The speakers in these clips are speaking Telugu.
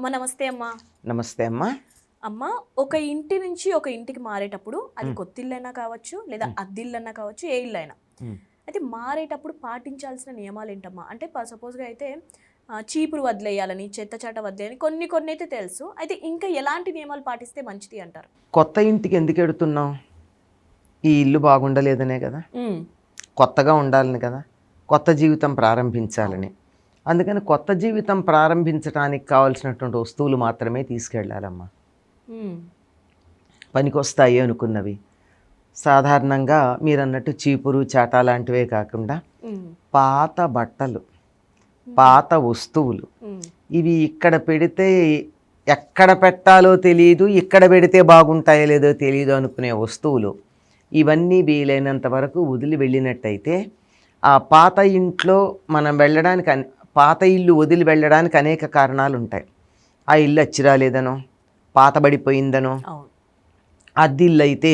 అమ్మ నమస్తే అమ్మా. నమస్తే అమ్మా. అమ్మ ఒక ఇంటి నుంచి ఒక ఇంటికి మారేటప్పుడు అది కొత్త ఇల్లైనా కావచ్చు లేదా అద్దిల్లైనా కావచ్చు ఏ ఇల్లైనా. అయితే మారేటప్పుడు పాటించాల్సిన నియమాలు ఏంటమ్మా అంటే సపోజ్గా అయితే చీపురు వదిలేయాలని చెత్త చాట వదిలేయాలని కొన్ని కొన్ని అయితే తెలుసు. అయితే ఇంకా ఎలాంటి నియమాలు పాటిస్తే మంచిది అంటారు? కొత్త ఇంటికి ఎందుకు ఎడుతున్నాం ఈ ఇల్లు బాగుండలేదనే కదా. కొత్తగా ఉండాలని కదా. కొత్త జీవితం ప్రారంభించాలని. అందుకని కొత్త జీవితం ప్రారంభించడానికి కావాల్సినటువంటి వస్తువులు మాత్రమే తీసుకెళ్ళాలమ్మా. పనికొస్తాయి అనుకున్నవి సాధారణంగా మీరు అన్నట్టు చీపురు చాటా లాంటివే కాకుండా. పాత బట్టలు పాత వస్తువులు. ఇవి ఇక్కడ పెడితే ఎక్కడ పెట్టాలో తెలియదు ఇక్కడ పెడితే బాగుంటాయో లేదో తెలియదు అనుకునే వస్తువులు ఇవన్నీ వీలైనంత వరకు వదిలి వెళ్ళినట్టయితే ఆ పాత ఇంట్లో మనం వెళ్ళడానికి పాత ఇల్లు వదిలి వెళ్ళడానికి అనేక కారణాలు ఉంటాయి ఆ ఇల్లు అచ్చిరాలేదనో పాతబడిపోయిందనో అవును. అద్దె ఇల్లు అయితే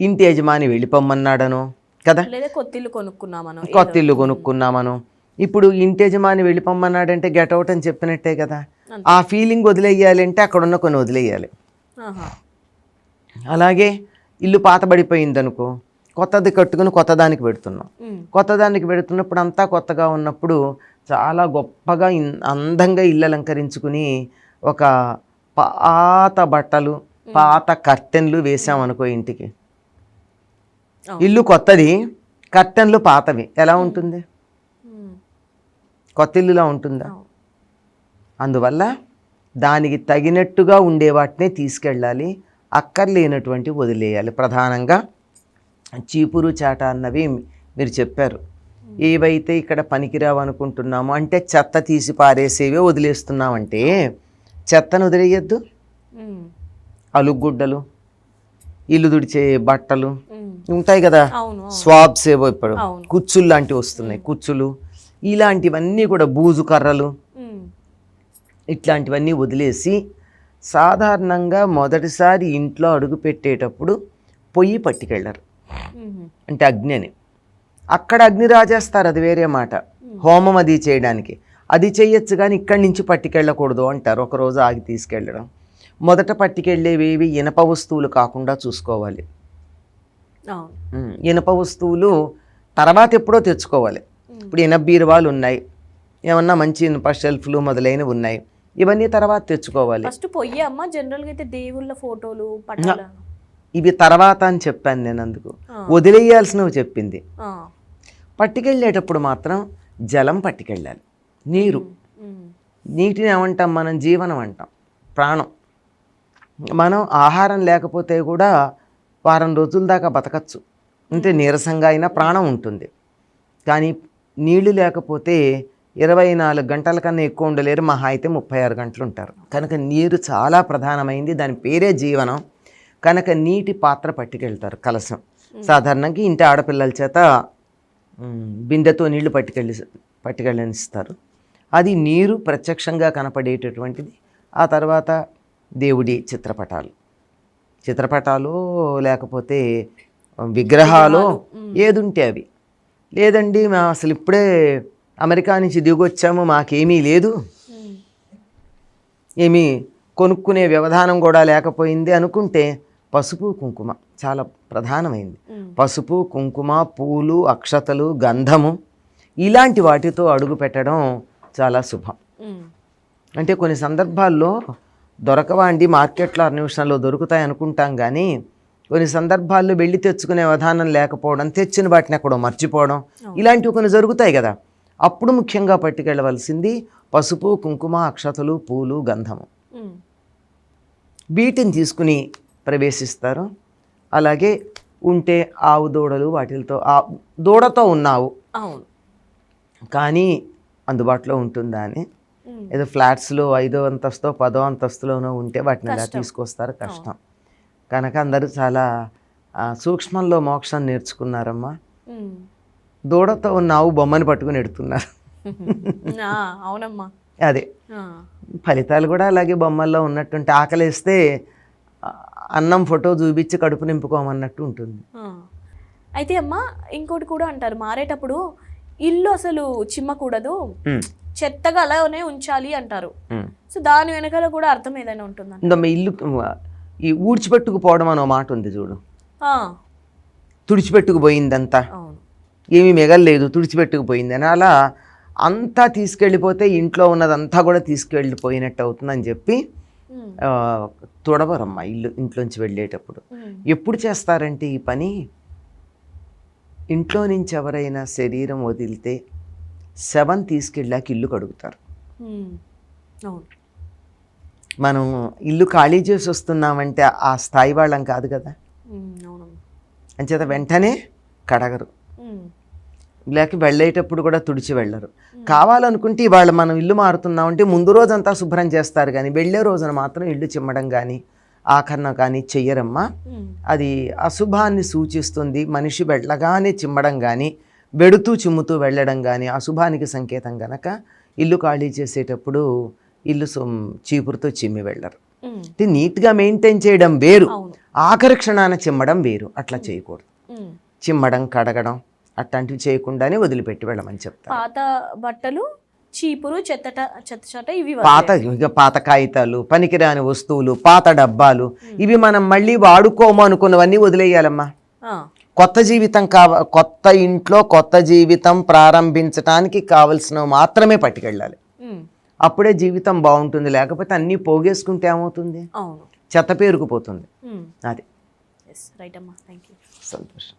ఇంటి యజమాని వెళ్ళిపోమ్మన్నాడనో కదా? లేదా కొత్త ఇల్లు కొనుక్కున్నామను కొత్త ఇల్లు కొనుక్కున్నామను. ఇప్పుడు ఇంటి యజమాని వెళ్ళిపోమ్మన్నాడంటే గెట్ అవుట్ అని చెప్పినట్టే కదా. ఆ ఫీలింగ్ వదిలేయాలి అంటే అక్కడ ఉన్న కొన్ని వదిలేయాలి. అలాగే ఇల్లు పాతబడిపోయింది అనుకో కొత్తది కట్టుకుని కొత్త దానికి పెడుతున్నాం. కొత్త దానికి పెడుతున్నప్పుడు అంతా కొత్తగా ఉన్నప్పుడు చాలా గొప్పగా ఇన్- అందంగా ఇల్లు అలంకరించుకుని ఒక పాత బట్టలు పాత కర్టెన్లు వేసామనుకో ఇంటికి. ఇల్లు కొత్తది కర్టెన్లు పాతవి. ఎలా ఉంటుంది. కొత్త ఇల్లులా ఉంటుందా. అందువల్ల దానికి తగినట్టుగా ఉండే వాటినే తీసుకెళ్ళాలి అక్కర్లేనటువంటి వదిలేయాలి. ప్రధానంగా చీపురు చాట అన్నవి మీరు చెప్పారు ఏవైతే ఇక్కడ పనికిరావు అనుకుంటున్నామో అంటే చెత్త తీసి పారేసేవే వదిలేస్తున్నామంటే చెత్తను వదిలేయద్దు. అలుగుడ్డలు ఇల్లు తుడిచే బట్టలు. ఉంటాయి కదా. స్వాబ్స్ ఏవో ఇప్పుడు. కుచ్చులు లాంటివి వస్తున్నాయి కుచ్చులు ఇలాంటివన్నీ కూడా బూజు కర్రలు. ఇట్లాంటివన్నీ వదిలేసి సాధారణంగా మొదటిసారి ఇంట్లో అడుగు పెట్టేటప్పుడు పొయ్యి పట్టుకెళ్ళరు. అంటే అగ్ని అని అక్కడ అగ్ని రాజేస్తారు అది వేరే మాట. హోమం అది చేయడానికి. అది చేయొచ్చు కానీ ఇక్కడి నుంచి పట్టుకెళ్ళకూడదు అంటారు ఒకరోజు ఆగి తీసుకెళ్ళడం. మొదట పట్టుకెళ్ళేవేవి ఇనప వస్తువులు కాకుండా చూసుకోవాలి. ఇనప వస్తువులు తర్వాత ఎప్పుడో తెచ్చుకోవాలి. ఇప్పుడు ఇనప బీరువాలు ఉన్నాయి ఏమన్నా మంచి ఇనప షెల్ఫ్లు మొదలైనవి ఉన్నాయి ఇవన్నీ తర్వాత తెచ్చుకోవాలి. ఫస్ట్ పొయ్యి అమ్మ జనరల్గా అయితే దేవుళ్ళ ఫోటోలు ఇవి తర్వాత అని చెప్పాను నేను అందుకు. వదిలేయాల్సినవి చెప్పింది. పట్టుకెళ్ళేటప్పుడు మాత్రం జలం పట్టుకెళ్ళాలి. నీరు. నీటిని ఏమంటాం మనం? జీవనం అంటాం. ప్రాణం. మనం ఆహారం లేకపోతే కూడా వారం రోజుల దాకా బతకచ్చు. అంటే నీరసంగా అయినా ప్రాణం ఉంటుంది. కానీ నీళ్ళు లేకపోతే ఇరవై నాలుగు గంటల కన్నా ఎక్కువ ఉండలేరు. మహా అయితే ముప్పై ఆరు గంటలు ఉంటారు. కనుక నీరు చాలా ప్రధానమైంది. దాని పేరే జీవనం. కనుక నీటి పాత్ర పట్టుకెళ్తారు కలసం సాధారణంగా ఇంటి ఆడపిల్లల చేత బిందెతో నీళ్ళు పట్టుకెళ్ళి పట్టుకెళ్ళనిస్తారు. అది నీరు ప్రత్యక్షంగా కనపడేటటువంటిది. ఆ తర్వాత దేవుడి చిత్రపటాలు. చిత్రపటాలు లేకపోతే విగ్రహాలు ఏదుంటే అవి. లేదండి మేము అసలు ఇప్పుడే అమెరికా నుంచి దిగొచ్చాము మాకేమీ లేదు. ఏమీ కొనుక్కునే వ్యవధానం కూడా లేకపోయింది అనుకుంటే పసుపు కుంకుమ చాలా ప్రధానమైంది. పసుపు కుంకుమ పూలు అక్షతలు గంధము ఇలాంటి వాటితో అడుగు పెట్టడం చాలా శుభం. అంటే కొన్ని సందర్భాల్లో దొరకవా అండి మార్కెట్లో అర నిమిషాల్లో దొరుకుతాయి అనుకుంటాం కానీ కొన్ని సందర్భాల్లో వెళ్ళి తెచ్చుకునే విధానం లేకపోవడం తెచ్చిన వాటిని ఎక్కడో మర్చిపోవడం ఇలాంటివి కొన్ని జరుగుతాయి కదా అప్పుడు ముఖ్యంగా పట్టుకెళ్ళవలసింది పసుపు కుంకుమ అక్షతలు పూలు గంధము. వీటిని తీసుకుని ప్రవేశిస్తారు. అలాగే ఉంటే ఆవు దూడలు వాటితో ఆ దూడతో ఉన్నావు. అవును. కానీ అందుబాటులో ఉంటుందా అని. ఏదో ఫ్లాట్స్లో ఐదో అంతస్తు పదో అంతస్తులోనో ఉంటే వాటిని ఎలా తీసుకొస్తారు? కష్టం. కనుక అందరూ చాలా సూక్ష్మంలో మోక్షం నేర్చుకున్నారమ్మా. మ్మ్. దూడతో ఉన్న ఆవు బొమ్మని పట్టుకుని ఎడుతున్నారు. అవునమ్మా. అదే. ఫలితాలు కూడా అలాగే బొమ్మల్లో ఉన్నట్టుంటే ఆకలేస్తే అన్నం ఫోటో చూపించి కడుపు నింపుకోమన్నట్టు ఉంటుంది. అయితే అమ్మా ఇంకోటి కూడా అంటారు. మారేటప్పుడు ఇల్లు అసలు చిమ్మకూడదు. చెత్తగా అలానే ఉంచాలి అంటారు. సో దాని వెనకాల కూడా అర్థం ఏదైనా ఉంటుందా? ఇల్లు ఈ ఊడ్చిపెట్టుకుపోవడం అనే మాట ఉంది చూడు. తుడిచిపెట్టుకుపోయిందంతా. ఏమీ మిగల్లేదు తుడిచిపెట్టుకుపోయింది అని అలా అంతా తీసుకెళ్ళిపోతే ఇంట్లో ఉన్నదంతా కూడా తీసుకెళ్ళిపోయినట్టు అవుతుందని చెప్పి తుడవరమ్మా ఇల్లు ఇంట్లోంచి వెళ్ళేటప్పుడు. ఎప్పుడు చేస్తారంటే ఈ పని? ఇంట్లో నుంచి ఎవరైనా శరీరం వదిలితే శవం తీసుకెళ్ళాక ఇల్లు కడుగుతారు. మనం ఇల్లు ఖాళీ చేసి వస్తున్నామంటే ఆ స్థాయి వాళ్ళం కాదు కదా? అంచేత వెంటనే కడగరు. లేక వెళ్ళేటప్పుడు కూడా తుడిచి వెళ్ళరు. కావాలనుకుంటే ఇవాళ మనం ఇల్లు మారుతున్నామంటే ముందు రోజంతా శుభ్రం చేస్తారు కానీ వెళ్ళే రోజున మాత్రం ఇల్లు చిమ్మడం కానీ ఆఖరణ కానీ చెయ్యరమ్మా. అది అశుభాన్ని సూచిస్తుంది. మనిషి వెళ్ళగానే చిమ్మడం కానీ వెడుతూ చిమ్ముతూ వెళ్ళడం కానీ అశుభానికి సంకేతం గనక ఇల్లు ఖాళీ చేసేటప్పుడు ఇల్లు చీపురుతో చిమ్మి వెళ్ళరు. ఇది నీట్గా మెయింటైన్ చేయడం వేరు. ఆఖరి క్షణాన చిమ్మడం వేరు. అట్లా చేయకూడదు. చిమ్మడం కడగడం అట్లాంటివి చేయకుండానే వదిలిపెట్టి వెళ్ళమని చెప్తారు. పాత బట్టలు చీపురు చెత్తట చెత్త చెత్త ఇవి పాత ఇక పాత కాగితాలు పనికిరాని వస్తువులు పాత డబ్బాలు ఇవి మనం మళ్ళీ వాడుకోము అనుకున్నవన్నీ వదిలేయాలమ్మా. కొత్త జీవితం కావ కొత్త ఇంట్లో కొత్త జీవితం ప్రారంభించడానికి కావలసినవి మాత్రమే పట్టుకెళ్ళాలి. అప్పుడే జీవితం బాగుంటుంది లేకపోతే అన్నీ పోగేసుకుంటే ఏమవుతుంది? చెత్త పేరుకుపోతుంది. అది. రైట్ అమ్మా. థ్యాంక్ యూ సంతోషం.